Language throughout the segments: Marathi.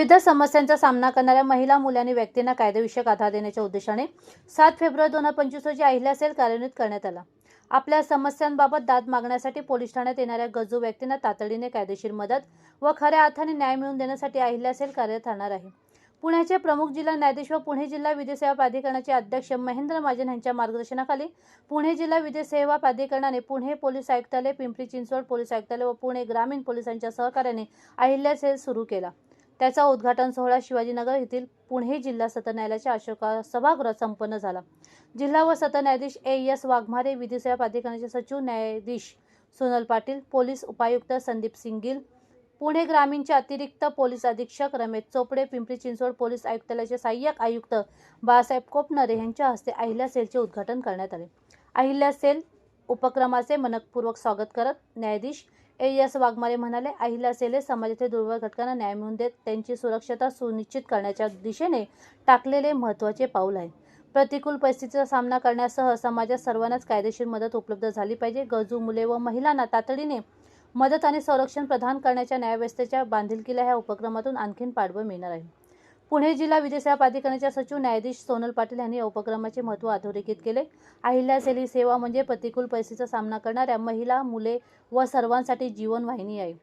विविध समस्यांचा सामना करणाऱ्या महिला मुलांनी व्यक्तींना कायदेविषयक आधार देण्याच्या उद्देशाने सात फेब्रुवारी दोन हजार पंचवीस रोजी अहिल्या सेल कार्यान्वित करण्यात आला. आपल्या समस्यांबाबत दाद मागण्यासाठी पोलीस ठाण्यात येणाऱ्या गरजू व्यक्तींना तातडीने कायदेशीर मदत व खऱ्या अर्थाने न्याय मिळवून देण्यासाठी अहिल्या सेल कार्यरत राहणार आहे. पुण्याचे प्रमुख जिल्हा न्यायाधीश व पुणे जिल्हा विधी सेवा प्राधिकरणाचे अध्यक्ष महेंद्र महाजन यांच्या मार्गदर्शनाखाली पुणे जिल्हा विधी सेवा प्राधिकरणाने पुणे पोलीस आयुक्तालय पिंपरी चिंचवड पोलीस आयुक्तालय व पुणे ग्रामीण पोलिसांच्या सहकार्याने अहिल्या सेल सुरू केला. त्याचा उद्घाटन सोहळा शिवाजीनगर येथील पुणे जिल्हा सत्र न्यायालयाच्या अशोका सभागृहात संपन्न झाला. जिल्हा व सत्र न्यायाधीश ए एस वाघमारे विधी सेवा प्राधिकरणाचे सचिव न्यायाधीश सोनल पाटील पोलीस उपायुक्त संदीप सिंगील पुणे ग्रामीणचे अतिरिक्त पोलीस अधीक्षक रमेश चोपडे पिंपरी चिंचवड पोलीस आयुक्तालयाचे सहाय्यक आयुक्त बाळासाहेब कोपनरे यांच्या हस्ते अहिल्या सेलचे उद्घाटन करण्यात आले. अहिल्या सेल उपक्रमाचे मनपूर्वक स्वागत करत न्यायाधीश ए एस वाघमारे म्हणाले अहिल्या सेले समाजातील दुर्बल घटकांना न्याय मिळवून देत त्यांची सुरक्षता सुनिश्चित करण्याच्या दिशेने टाकलेले महत्त्वाचे पाऊल आहे. प्रतिकूल परिस्थितीचा सामना करण्यासह समाजात सर्वांनाच कायदेशीर मदत उपलब्ध झाली पाहिजे. गरजू मुले व महिलांना तातडीने मदत आणि संरक्षण प्रदान करण्याच्या न्यायव्यवस्थेच्या बांधिलकीला ह्या उपक्रमातून आणखीन पाठबळ मिळणार आहे. पुणे जिल्हा विधी सेवा प्राधिकरणाच्या सचिव न्यायाधीश सोनल पाटील यांनी या उपक्रमाचे महत्त्व अधोरेखित केले. अहिल्या ही सेवा म्हणजे प्रतिकूल परिस्थितीचा सामना करणाऱ्या महिला मुले व सर्वांसाठी जीवनवाहिनी आहे.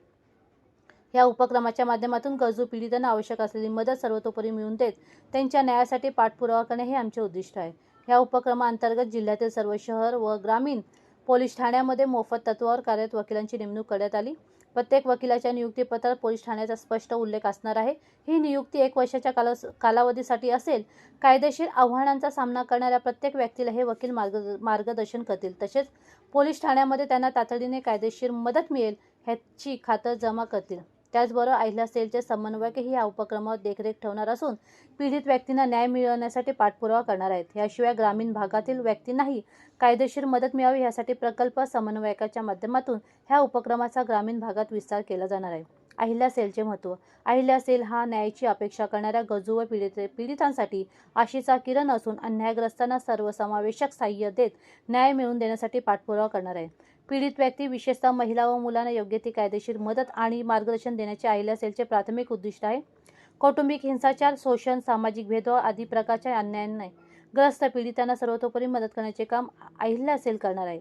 या उपक्रमाच्या माध्यमातून गरजू पीडितांना आवश्यक असलेली मदत सर्वतोपरी मिळवून देत त्यांच्या न्यायासाठी पाठपुरावा करणे हे आमचे उद्दिष्ट आहे. या उपक्रमाअंतर्गत जिल्ह्यातील सर्व शहर व ग्रामीण पोलीस ठाण्यामध्ये मोफत तत्वावर कार्यरत वकिलांची नेमणूक करण्यात आली. प्रत्येक वकिलाच्या नियुक्तीपत्रात पोलीस ठाण्याचा स्पष्ट उल्लेख असणार आहे. ही नियुक्ती एक वर्षाच्या काला कालावधीसाठी असेल. कायदेशीर आव्हानांचा सामना करणाऱ्या प्रत्येक व्यक्तीला हे वकील मार्ग मार्गदर्शन करतील. तसेच पोलीस ठाण्यामध्ये त्यांना तातडीने कायदेशीर मदत मिळेल ह्याची खातर जमा करतील. त्याचबरोबर अहिल्या सेलचे समन्वयकही या उपक्रमावर देखरेख ठेवणार असून पीडित व्यक्तींना न्याय मिळवण्यासाठी पाठपुरावा करणार आहेत. याशिवाय ग्रामीण भागातील व्यक्तींनाही कायदेशीर मदत मिळावी यासाठी प्रकल्प समन्वयकाच्या माध्यमातून ह्या उपक्रमाचा ग्रामीण भागात विस्तार केला जाणार आहे. अहिल्या सेलचे महत्त्व. अहिल्या सेल हा न्यायाची अपेक्षा करणाऱ्या गरजू व पीडित पीडितांसाठी आशेचा किरण असून अन्यायग्रस्तांना सर्वसमावेशक साह्य देत न्याय मिळवून देण्यासाठी पाठपुरावा करणार आहे. पीडित व्यक्ती विशेषतः महिला व मुलांना योग्य ती कायदेशीर मदत आणि मार्गदर्शन देण्याचे अहिल्या सेलचे प्राथमिक उद्दिष्ट आहे. कौटुंबिक हिंसाचार शोषण सामाजिक भेदभाव आदी प्रकारच्या अन्यायांना ग्रस्त पीडितांना सर्वतोपरी मदत करण्याचे काम अहिल्या सेल करणार आहे.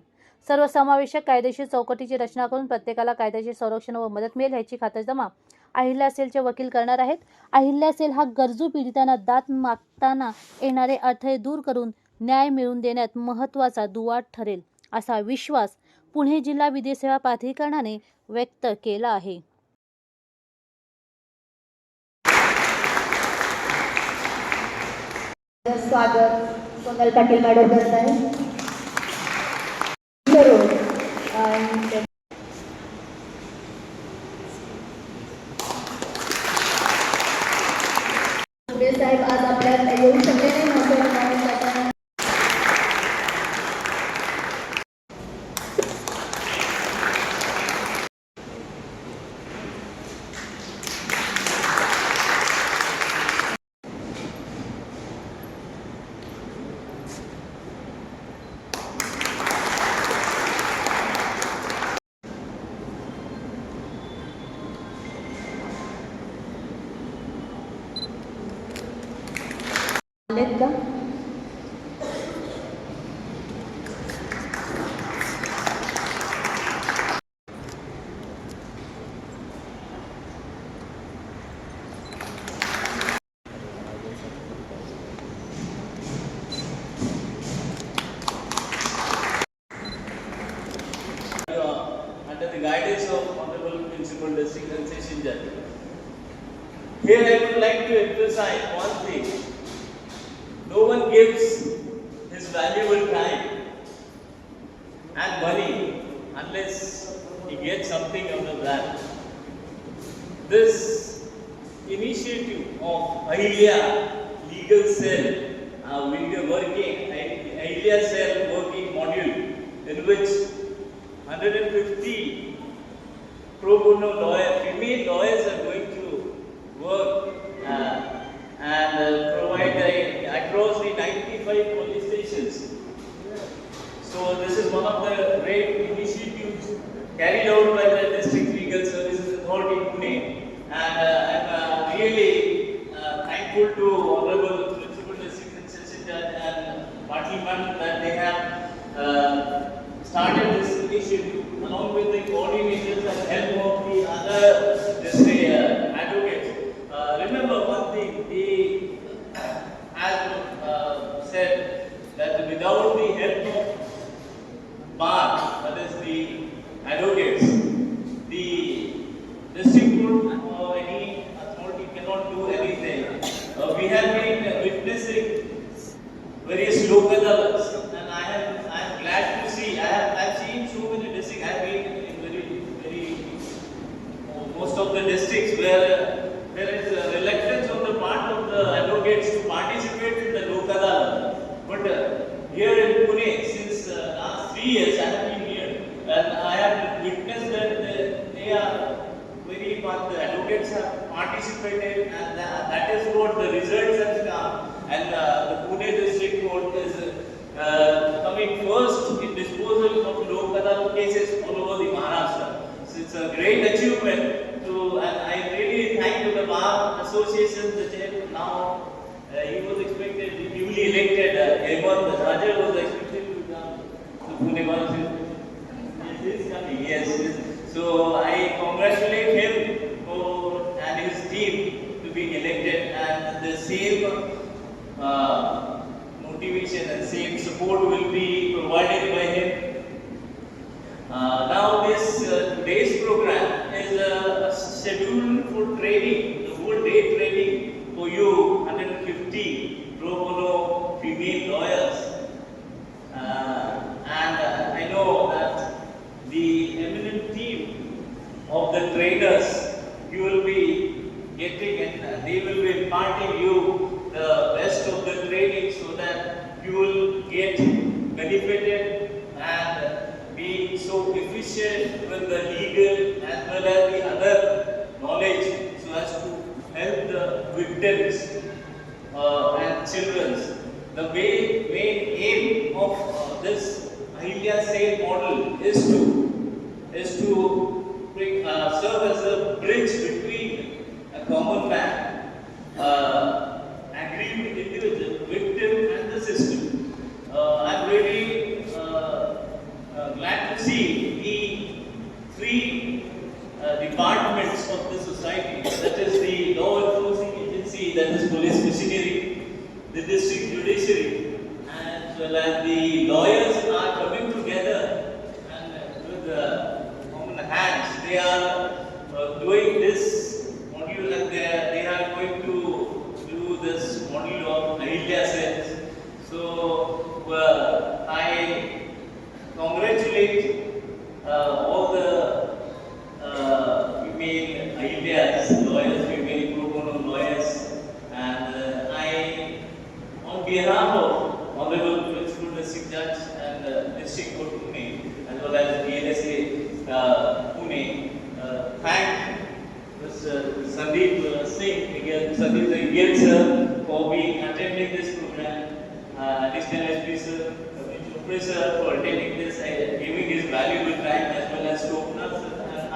सर्वसमावेशक कायदेशीर चौकटीची रचना करून प्रत्येकाला कायद्याचे संरक्षण व मदत मिळेल ह्याची खातरजमा अहिल्या सेलचे वकील करणार आहेत. अहिल्या सेल हा गरजू पीडितांना दात मागताना येणारे अडथळे दूर करून न्याय मिळवून देण्यात महत्त्वाचा दुवा ठरेल असा विश्वास पुणे जिल्हा विधी सेवा प्राधिकरणाने व्यक्त केला आहे. स्वागत. सोनल पाटील मॅडम करत आहे uno tirou pedra, Now, uh, he was expected, newly elected, uh, Raja was expected to come Yes, yes. So I congratulate him for, and his team to be elected. And the same uh, motivation and same support will be provided by him. Uh, now this uh, today's program is uh, a schedule for training, the whole day training for you 150 pro bono female lawyers. Uh, and uh, I know that the eminent team of the trainers you will be getting and uh, they will be imparting you the best of the training so that you will get benefited and be so efficient with the legal as well as the adults uh, and children. The main, main aim of uh, this Ahilya's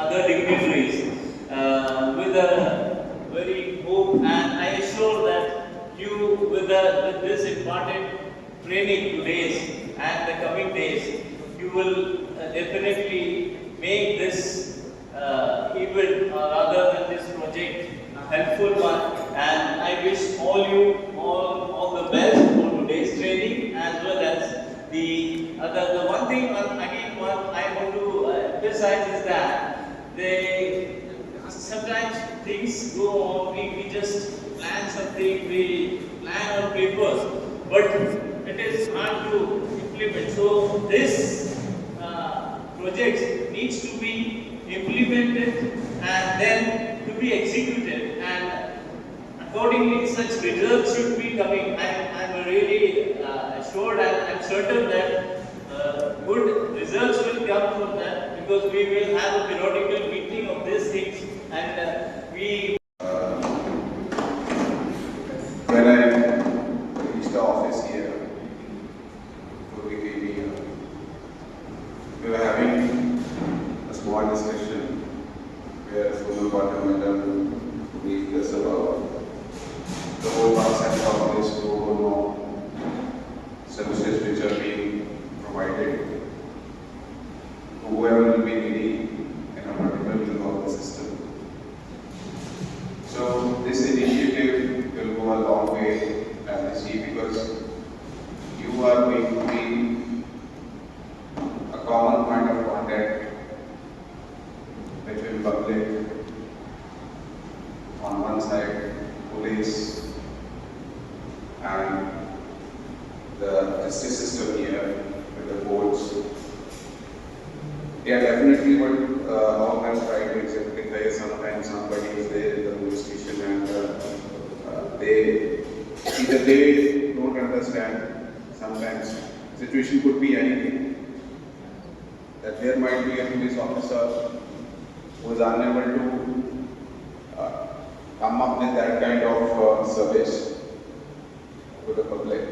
other dignitaries uh, with a very hope and I assure that you with, with this important training today and the coming days, you will uh, definitely make this uh, event or rather than this project a helpful one. And I wish all you all, all the best for today's training as well as the other the one thing again what I want to emphasize is that they sometimes things go on we, we just plan something we plan on papers but it is hard to implement so this uh, project needs to be implemented and then to be executed and accordingly such results should be coming. I am really uh, assured and I am certain that uh, good results will come from that because we will have a periodical meeting of these things and uh, we When I reached the office here, for BKB, uh, we were having a small discussion where Sonal Patil Madam briefed us about the whole concept of this pro bono services which are being provided. will be needy in a particular level of the system. So this initiative will go a long way as I see because you are going to be a common point of contact between public on one side, police and the justice system here with the courts. Yeah, definitely what uh, all has tried to exemplify is sometimes somebody is there in the police station and uh, uh, they either they don't understand sometimes situation could be anything that there might be a police officer who is unable to uh, come up with that kind of uh, service to the public.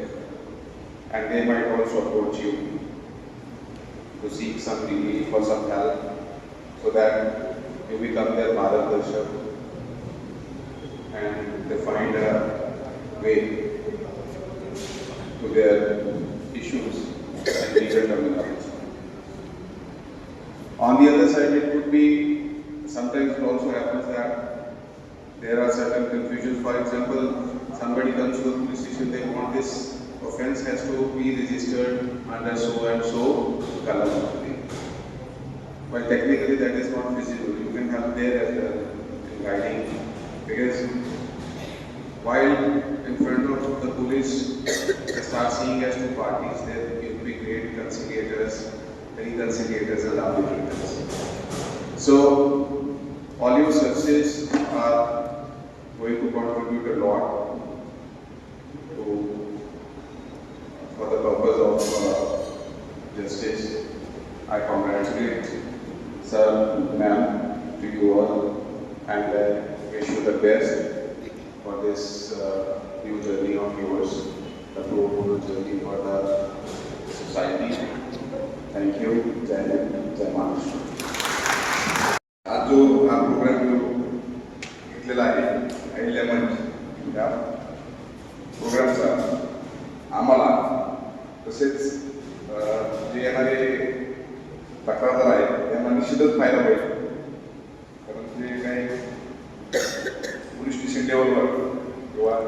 And they might also approach you to seek some relief or some help so that you become their margdarshak and they find a way to their issues and legal terminology. On the other side, it could be, sometimes it also happens that there are certain confusions. For example, somebody comes to the police station, they want this offense has to be registered under so and so column only. But technically that is not visible. You can have there as well in guiding because while in front of the police, they start seeing as two parties, there will be great conciliators, reconciliators and arbitrators. So all your services are going to contribute a lot to for the purpose of uh, justice. I congratulate sir, ma'am, to you all and uh, wish you the best for this uh, new journey of yours, the fruitful journey for the society. Thank you. Jai Hind, Jai Maharashtra. आज जो हा प्रोग्राम जो घेतलेला आहे अहिल्या मंच या प्रोग्रामचा आम्हाला तसेच जे येणारे तक्रारदार आहेत त्यांना निश्चितच फायदा होईल कारण जे काही पोलीस स्टेशन लेवलवर किंवा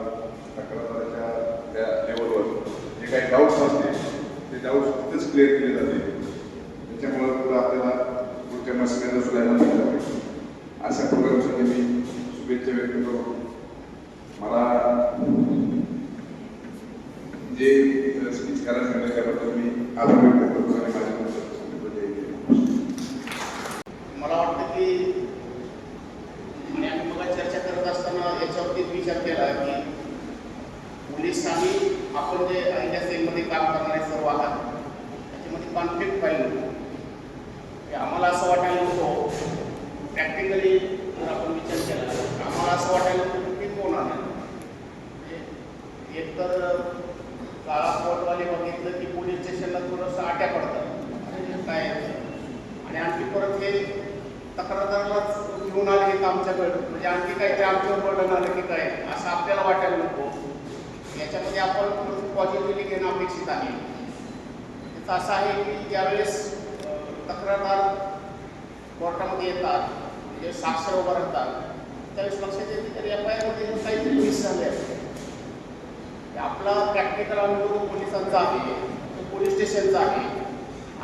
तक्रारदाराच्या त्या लेवलवर जे काही डाऊट्स असतील ते डाऊट्स तिथेच क्लिअर केले जाते त्याच्यामुळं पुढं आपल्याला पुढच्या मसण्याचा सुद्धा मिळाला अशा प्रोग्रामसाठी मी शुभेच्छा व्यक्त करू मला जे स्पीच करायला सांगितलं त्याबद्दल मी आभार व्यक्त करतो आणि माझ्या मला वाटतं की आणि आम्ही मग चर्चा करत असताना याच्यावरती विचार केला की पोलीस आणि आपण जे अहिल्या सेलमध्ये काम करणारे सर्व आहात त्याच्यामध्ये कॉन्फ्लिक्ट पाहिजे की आम्हाला असं वाटायला नको. प्रॅक्टिकली जर आपण विचार केला आम्हाला असं वाटायला नको की कोण आहे? म्हणजे एकतर कोटवाले बघितलं की पोलीस स्टेशनला थोडंसं आट्या पडतात. काय? आणि आणखी परत हे तक्रारदारालाच घेऊन आले की आमच्याकडे. म्हणजे आणखी काहीतरी आमच्यावर बर्डन आलं की काय? असं आपल्याला वाटायला नको. याच्यामध्ये आपण पॉझिटिव्हली घेणं अपेक्षित आहे. त्याचं असं आहे की ज्यावेळेस तक्रारदार कोर्टामध्ये येतात म्हणजे साक्षर उभारतात राहतात त्यावेळेस लक्षात येते तर एफ आय आरमध्ये काहीतरी मिस झाले आहे आपला प्रॅक्टिकल अनुभव पोलिसांचा आहे तो पोलीस स्टेशनचा आहे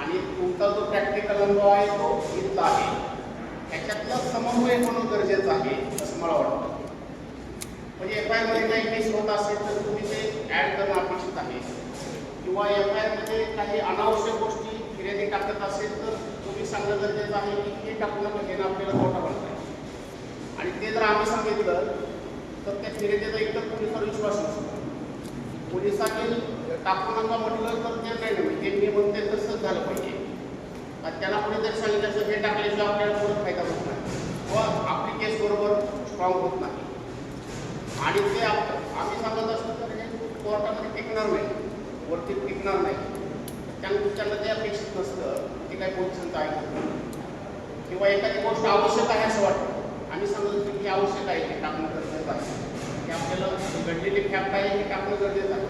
आणि तुमचा जो प्रॅक्टिकल अनुभव आहे तो इथला आहे. ह्याच्यातलं समन्वय होणं गरजेचं आहे असं मला वाटतं. म्हणजे एफ आय आरमध्ये काही केस होत असेल तर तुम्ही ते ॲड करणं अपेक्षित आहे. किंवा एफ आय आरमध्ये काही अनावश्यक गोष्टी फिर्यादी टाकत असेल तर तुम्ही सांगणं गरजेचं आहे की हे टाकणं घेणं आपल्याला मोठा बनत आहे आणि ते जर आम्ही सांगितलं तर त्या फिर्यादीचा एकतर पोलिसावर विश्वास नसतो. पोलिसांनी टाकू नका म्हटलं तर ते नाही ना म्हणजे ते मी म्हणते तसंच झालं पाहिजे. त्याला पुढे जर सांगितलं असं हे टाकल्याशिवाय आपल्याला परत फायदा होत नाही. व आपली केस बरोबर स्ट्रॉंग होत नाही. आणि ते आप आम्ही सांगत असतो तर हे कोर्टामध्ये टिकणार नाही. वरती टिकणार नाही. त्यामुळे त्यांना ते अपेक्षित नसतं ते काही पोलिसांचं ऐकत किंवा एखादी गोष्ट आवश्यक आहे असं वाटतं. आम्ही सांगत असतो की आवश्यक आहे ते टाकणं गरजेचं आहे. की आपल्याला घडलेली फॅक्ट आहे हे टाकणं गरजेचं आहे.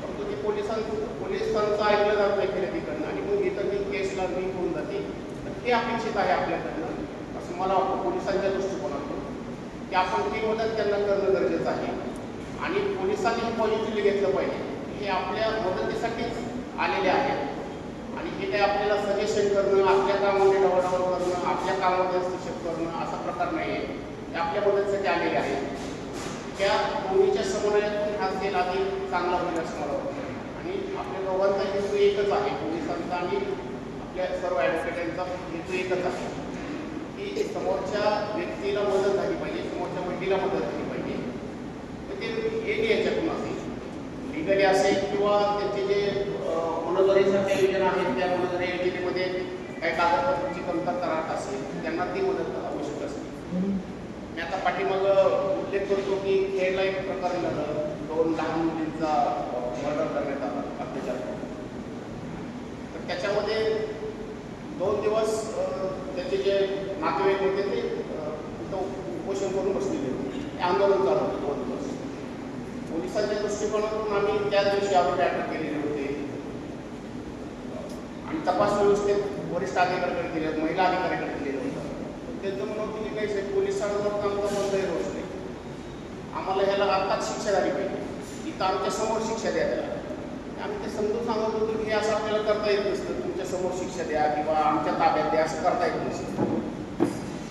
परंतु ते पोलिसांचं पोलिसांचं ऐकलं जात नाही खरेदीकडनं आणि मग इथं मी केसला लिंक होऊन जाते तर ते अपेक्षित आहे आपल्याकडनं. असं मला वाटतं पोलिसांच्या दृष्टिकोनातून. की आपण ती मदत त्यांना करणं गरजेचं आहे. आणि पोलिसांनी पॉझिटिव्हली घेतलं पाहिजे. हे आपल्या मदतीसाठीच आलेले आहेत. आणि हे काही आपल्याला सजेशन करणं आपल्या कामामध्ये ढवळाढवळ करणं आपल्या कामामध्ये हस्तक्षेप करणं असा प्रकार नाही आहे ते आपल्या मदतीसाठी आलेले आहेत. त्या दोन्हीच्या समन्वयातून हा सेल अधिक चांगला होईल असं मला वाटतं. आणि आपल्या दोघांचा हेतू एकच आहे. पोलिसांचा आणि आपल्या सर्व ॲडव्होकेटांचा हेतू एकच आहे. की समोरच्या व्यक्तीला मदत झाली पाहिजे समोरच्या व्यक्तीला मदत झाली पाहिजे. तर ते एक याच्यातून असेल लिगली असेल किंवा त्यांचे जे अं, मनोदरीसारख्या योजना आहेत त्या मनोदरी योजनेमध्ये काही कागदपत्रांची कमतरता राहत असेल त्यांना ती मदत आवश्यक मी आता पाठीमाग उल्लेख करतो की खेळला एक प्रकरण झालं. दोन लहान मुलींचा मर्डर करण्यात आला अत्याचार. तर त्याच्यामध्ये दोन दिवस त्याचे जे नातेवाईक होते ते उपोषण करून बसलेले होते. ते आंदोलन चालू होतं दोन दिवस. पोलिसांच्या दृष्टिकोनातून आम्ही त्याच दिवशी आरोपी अटक केलेले होते. आणि तपास व्यवस्थेत वरिष्ठ अधिकाऱ्याकडे दिले महिला अधिकाऱ्याकडे त्यांचं म्हणून तुम्ही काही साहेब पोलिसांवर काम बंदही रोज नाही. आम्हाला ह्याला आत्ताच शिक्षा झाली पाहिजे इथं आमच्यासमोर शिक्षा द्या त्याला आम्ही ते समजून सांगत होतो की हे असं आपल्याला करता येत नसतं. तुमच्यासमोर शिक्षा द्या किंवा आमच्या ताब्यात द्या असं करता येत नसतं.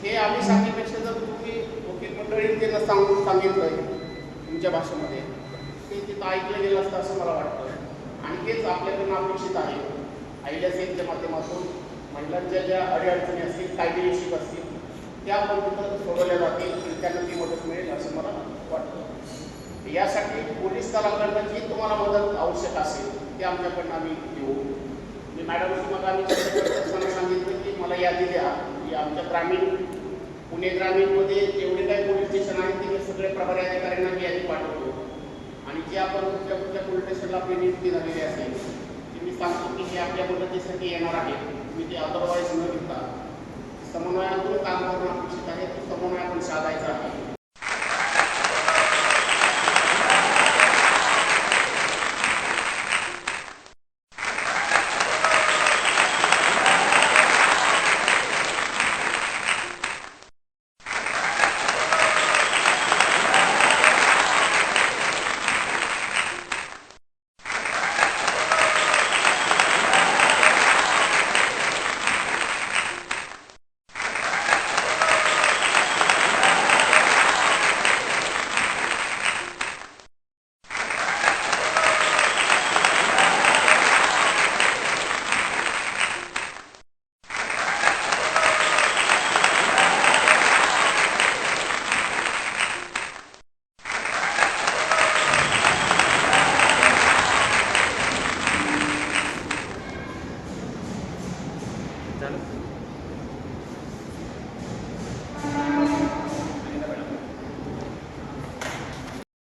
हे आम्ही सांगण्यापेक्षा जर तुम्ही वकील मंडळीने त्यांना सांगून सांगितलं तुमच्या भाषेमध्ये ते तिथं ऐकलं गेलं असतं असं मला वाटतं. आणि हेच आपल्याकडून अपेक्षित आहे. आईल्या सेलच्या माध्यमातून महिलांच्या ज्या अडीअडचणी असतील कायदेशीर असतील त्या पण सोडवल्या जातील आणि त्यांना ती मदत मिळेल असं मला वाटतं. यासाठी पोलीस दलाकडनं जी तुम्हाला मदत आवश्यक असेल ते आमच्याकडनं आम्ही देऊ मी मॅडमशी मग आम्ही असताना सांगितलं की मला यादी द्या. की आमच्या ग्रामीण पुणे ग्रामीणमध्ये जेवढे काही पोलीस स्टेशन आहेत ते सगळे प्रभारी अधिकाऱ्यांना मी यादी पाठवतो. आणि जे आपण कुठल्या कुठल्या पोलीस स्टेशनला आपली नियुक्ती झालेली असेल ती मी सांगतो की हे आपल्या मदतीसाठी येणार आहे मी ते अदरवाईज न घेता समन्वयातून काम करणार अपेक्षित आहे तो समन्वय आपण साधायचा आहे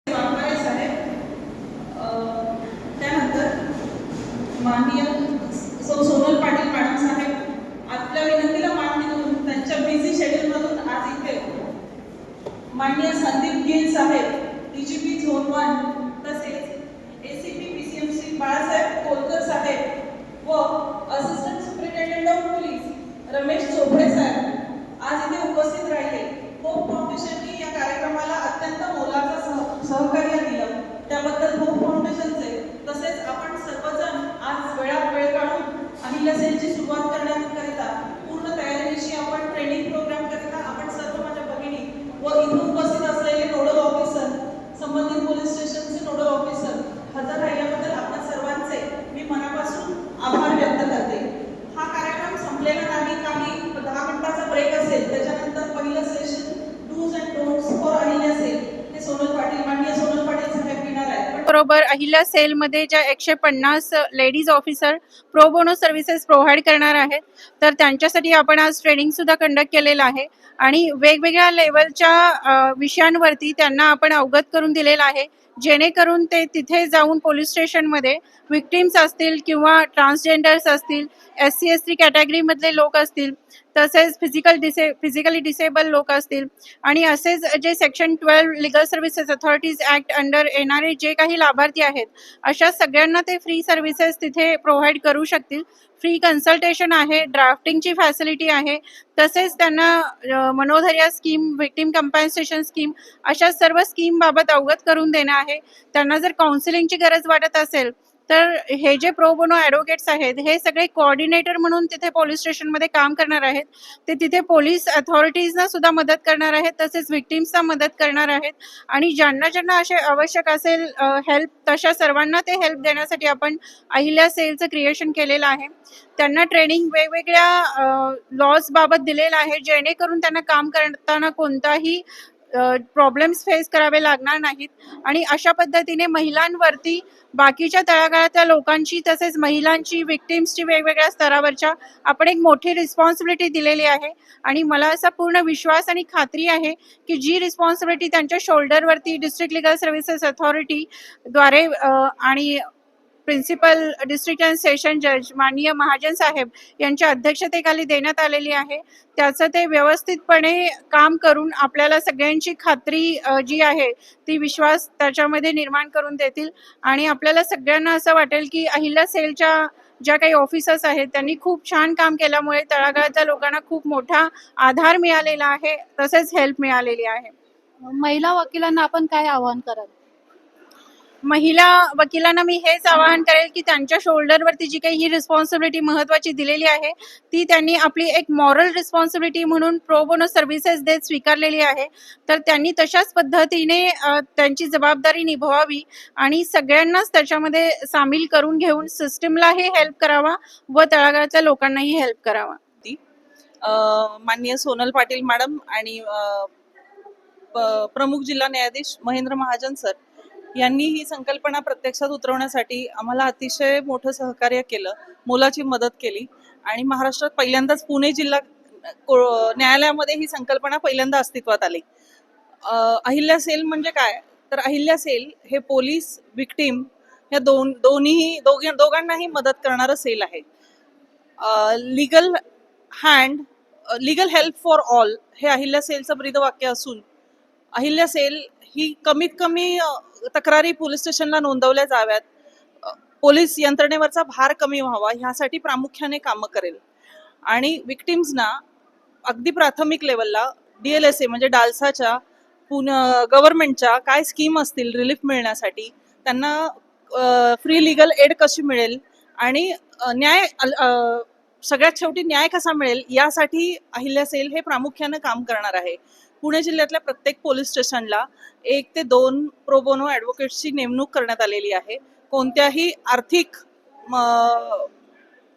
वाघमारे साहेब अ, त्यानंतर माननीय सौ सोनल पाटील मॅडम साहेब आपल्या विनंतीला मान देऊन त्यांच्या बिझी शेड्यूलमधून आज इथे माननीय संदीप गिल साहेब डीजीपी झोन वन तसेच एसीपी पीसीएमसी बाळासाहेब कोलकर साहेब व assistant superintendent of police Ramesh Chopde साहेब आज इथे उपस्थित राहिले होप फाउंडेशनने या कार्यक्रमाला अत्यंत मोलाचा सह सहकार्य दिलं त्याबद्दल होप फाउंडेशनचे तसेच आपण सर्वजण आज वेळात वेळ काढून अहिल्या सेलची सुरुवात करण्याकरिता पूर्ण तयारीनिशी आपण ट्रेनिंग प्रोग्राम करिता आपण सर्व माझ्या भगिनी व इथं उपस्थित असलेले नोडल ऑफिसर संबंधित पोलीस स्टेशनचे नोडल ऑफिसर हजर राहिल्याबद्दल आपण सर्वांचे मी मनापासून आभार व्यक्त करते हा कार्यक्रम संपलेला नाही काही दहा मिनिटाचा ब्रेक असेल त्याच्यानंतर पहिलं session do's and don'ts for Ahilya cell हे सोनल पाटील माननीय सोनल पाटील साहेब घेणार आहेत पहिल्या सेलमध्ये ज्या एकशे पन्नास ladies officer pro bono services provide करणार आहेत तर त्यांच्यासाठी आपण आज ट्रेनिंग सुद्धा कंडक्ट केलेलं आहे. आणि वेगवेगळ्या लेवलच्या विषयांवरती त्यांना आपण अवगत करून दिलेलं आहे. जेणेकरून ते तिथे जाऊन पोलीस स्टेशनमध्ये विक्टिम्स असतील किंवा ट्रान्सजेंडर्स असतील एस सी एस टी कॅटेगरीमधले लोक असतील तसेच फिजिकल डिसे फिजिकली डिसेबल लोक असतील आणि असेच जे section twelve legal services authorities act under येणारे जे काही लाभार्थी आहेत अशा सगळ्यांना ते फ्री सर्व्हिसेस तिथे प्रोव्हाइड करू शकतील. फ्री कन्सल्टेशन आहे ड्राफ्टिंगची फॅसिलिटी आहे तसेच त्यांना मनोधर्या मनोधैर्य स्कीम व्हिक्टीम कम्पन्सेशन स्कीम अशा सर्व स्कीमबाबत अवगत करून देणं आहे. त्यांना जर काउन्सिलिंगची गरज वाटत असेल तर हे जे प्रोबोनो ॲडव्होकेट्स आहेत हे सगळे कोऑर्डिनेटर म्हणून तिथे पोलीस स्टेशनमध्ये काम करणार आहेत. ते तिथे पोलीस अथॉरिटीजना सुद्धा मदत करणार आहेत तसेच विक्टीम्सना मदत करणार आहेत. आणि ज्यांना ज्यांना असे आवश्यक असेल हेल्प तशा सर्वांना ते हेल्प देण्यासाठी आपण अहिल्या सेलचं क्रिएशन केलेलं आहे. त्यांना ट्रेनिंग वेगवेगळ्या लॉजबाबत दिलेलं आहे जेणेकरून त्यांना काम करताना कोणताही प्रॉब्लेम्स फेस करावे लागणार नाहीत. आणि अशा पद्धतीने महिलांवरती बाकीच्या तळागाळातल्या लोकांची तसेच महिलांची विक्टिम्सची वेगवेगळ्या स्तरावरच्या आपण एक मोठी रिस्पॉन्सिबिलिटी दिलेली आहे. आणि मला असा पूर्ण विश्वास आणि खात्री आहे की जी रिस्पॉन्सिबिलिटी त्यांच्या शोल्डरवरती डिस्ट्रिक्ट लिगल सर्व्हिसेस अथॉरिटी द्वारे आणि प्रिन्सिपल डिस्ट्रिक्ट अँड सेशन जज माननीय महाजन साहेब यांच्या अध्यक्षतेखाली देण्यात आलेली आहे. त्याचं ते व्यवस्थितपणे काम करून आपल्याला सगळ्यांची खात्री जी आहे ती विश्वास त्याच्यामध्ये निर्माण करून देतील. आणि आपल्याला सगळ्यांना असं वाटेल की अहिल्या सेलच्या ज्या काही ऑफिसर्स आहेत त्यांनी खूप छान काम केल्यामुळे तळागाळातल्या लोकांना खूप मोठा आधार मिळालेला आहे तसेच हेल्प मिळालेली आहे. महिला वकिलांना आपण काय आवाहन कराल? महिला वकिलांना मी हेच आवाहन करेल की त्यांच्या शोल्डरवरती जी काही ही रिस्पॉन्सिबिलिटी महत्वाची दिलेली आहे ती त्यांनी आपली एक मॉरल रिस्पॉन्सिबिलिटी म्हणून प्रो बोनो सर्व्हिसेस देत स्वीकारलेली आहे. तर त्यांनी तशाच पद्धतीने त्यांची जबाबदारी निभवावी आणि सगळ्यांनाच त्याच्यामध्ये सामील करून घेऊन सिस्टीमलाही हेल्प करावा व तळागाळातल्या लोकांनाही हेल्प करावा. अ, माननीय सोनल पाटील मॅडम आणि प्रमुख जिल्हा न्यायाधीश महेंद्र महाजन सर यांनी ही संकल्पना प्रत्यक्षात उतरवण्यासाठी आम्हाला अतिशय मोठं सहकार्य केलं मोलाची मदत केली. आणि महाराष्ट्रात पहिल्यांदाच पुणे जिल्हा को- न्यायालयामध्ये ही संकल्पना पहिल्यांदा अस्तित्वात आली. अहिल्या सेल म्हणजे काय? तर अहिल्या सेल हे पोलीस विक्टीम या दोन दोन्ही दोघे दोघांनाही मदत करणारं सेल आहे. Legal hand legal help for all हे अहिल्या सेलचं ब्रीद वाक्य असून अहिल्या सेल ही कमीत कमी तक्रारी पोलीस स्टेशनला नोंदवल्या जाव्यात. पोलीस यंत्रणेवरचा भार कमी व्हावा ह्यासाठी प्रामुख्याने कामं करेल. आणि विक्टिम्सना अगदी प्राथमिक लेवलला डी एल एस ए म्हणजे डालसाच्या पुन गव्हर्नमेंटच्या काय स्कीम असतील रिलीफ मिळण्यासाठी त्यांना फ्री लिगल एड कशी मिळेल आणि न्याय सगळ्यात शेवटी न्याय कसा मिळेल यासाठी अहिल्या सेल हे प्रामुख्यानं काम करणार आहे. पुणे जिल्ह्यातल्या प्रत्येक पोलीस स्टेशनला एक ते दोन प्रोबोनो ॲडव्होकेट्सची नेमणूक करण्यात आलेली आहे. कोणत्याही आर्थिक म-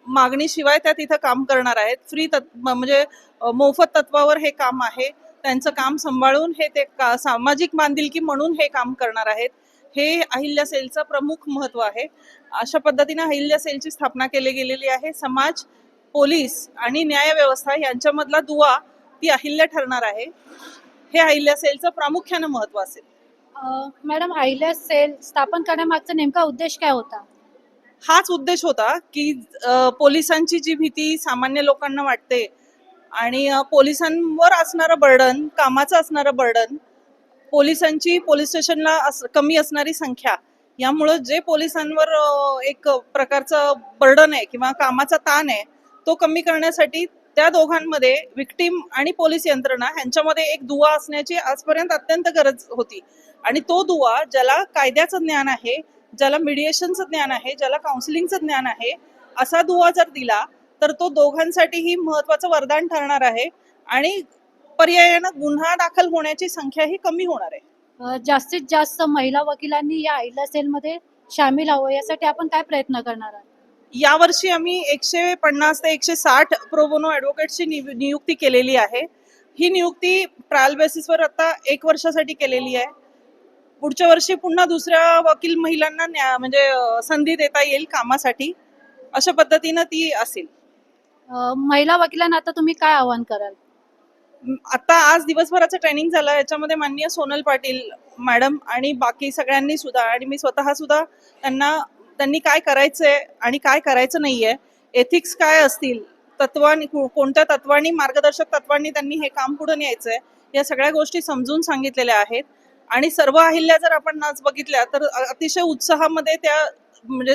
मागणीशिवाय त्या तिथं काम करणार आहेत. फ्री तत् म्हणजे मोफत तत्वावर हे काम आहे. त्यांचं काम सांभाळून हे ते का सामाजिक बांधिलकी म्हणून हे काम करणार आहेत. हे अहिल्या सेलचं प्रमुख महत्त्व आहे. अशा पद्धतीने अहिल्या सेलची स्थापना केली गेलेली आहे. समाज पोलीस आणि न्याय व्यवस्था यांच्यामधला दुवा ती अहिल्या ठरणार आहे. हे अहिल्या सेलचं प्रामुख्यानं महत्त्व असेल. अ, मॅडम अहिल्या सेल स्थापन करण्यामागचा नेमका उद्देश काय होता? हाच उद्देश होता की अ, पोलिसांची जी भीती सामान्य लोकांना वाटते आणि अ, पोलिसांवर असणारं बर्डन कामाचं असणारं बर्डन पोलिसांची पोलीस स्टेशनला अस कमी असणारी संख्या यामुळं जे पोलिसांवर अ, एक प्रकारचं बर्डन आहे किंवा कामाचा ताण आहे तो कमी करण्यासाठी त्या दोघांमध्ये विक्टीम आणि पोलीस यंत्रणा ह्यांच्यामध्ये एक दुवा असण्याची आजपर्यंत अत्यंत गरज होती. आणि तो दुवा ज्याला कायद्याचं ज्ञान आहे ज्याला मिडिएशनचं ज्ञान आहे ज्याला काउन्सिलिंगचं ज्ञान आहे असा दुवा जर दिला तर तो दोघांसाठीही महत्वाचं वरदान ठरणार आहे आणि पर्यायानं गुन्हा दाखल होण्याची संख्याही कमी होणार आहे. जास्तीत जास्त महिला वकिलांनी या आईला सेलमध्ये सामील हवं यासाठी आपण काय प्रयत्न करणार आहोत? यावर्षी आम्ही एकशे पन्नास ते एकशे साठ प्रोबोनो ॲडव्होकेटची नियु- नियुक्ती केलेली आहे. ही नियुक्ती ट्रायल बेसिसवर आता एक वर्षासाठी केलेली आहे. पुढच्या वर्षी पुन्हा दुसऱ्या वकील महिलांना न्या म्हणजे संधी देता येईल कामासाठी. अशा पद्धतीनं ती असेल. महिला वकिलांना आता तुम्ही काय आवाहन कराल? आता आज दिवसभराचं ट्रेनिंग झालं. याच्यामध्ये माननीय सोनल पाटील मॅडम आणि बाकी सगळ्यांनी सुद्धा आणि मी स्वतः सुद्धा त्यांना त्यांनी काय करायचंय आणि काय करायचं नाहीये? एथिक्स काय असतील? तत्वानी कोणत्या तत्वांनी मार्गदर्शक तत्वांनी त्यांनी हे काम पुढे न्यायचंय? या सगळ्या गोष्टी समजून सांगितलेल्या आहेत. आणि सर्व अहिल्या जर आपण आज बघितल्या तर अतिशय उत्साहामध्ये त्या म्हणजे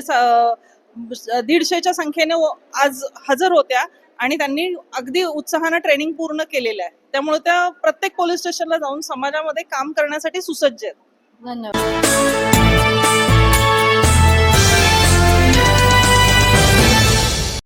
दीडशेच्या संख्येने आज हजर होत्या आणि त्यांनी अगदी उत्साहानं ट्रेनिंग पूर्ण केलेलं आहे. त्यामुळे त्या प्रत्येक पोलीस स्टेशनला जाऊन समाजामध्ये काम करण्यासाठी सुसज्ज आहेत. धन्यवाद.